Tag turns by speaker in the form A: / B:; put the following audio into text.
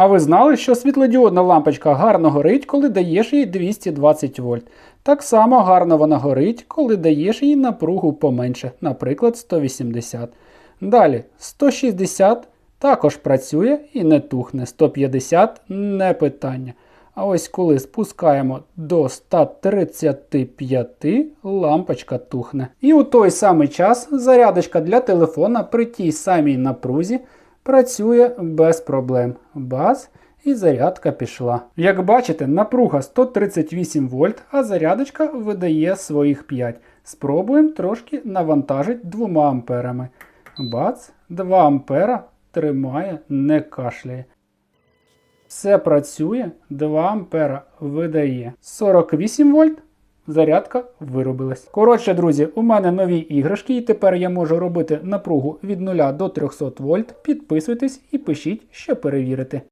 A: А ви знали, що світлодіодна лампочка гарно горить, коли даєш їй 220 вольт. Так само гарно вона горить, коли даєш їй напругу поменше, наприклад, 180. Далі 160 також працює і не тухне. 150 не питання. А ось коли спускаємо до 135, лампочка тухне. І у той самий час зарядочка для телефона при тій самій напрузі працює без проблем. Бац, і зарядка пішла. Як бачите, напруга 138 вольт, а зарядочка видає своїх 5. Спробуємо трошки навантажити 2 амперами. Бац, 2 ампера тримає, не кашляє. Все працює, 2 ампера видає 48 вольт. Зарядка виробилась. Коротше, друзі, у мене нові іграшки, і тепер я можу робити напругу від 0 до 300 вольт. Підписуйтесь і пишіть, що перевірити.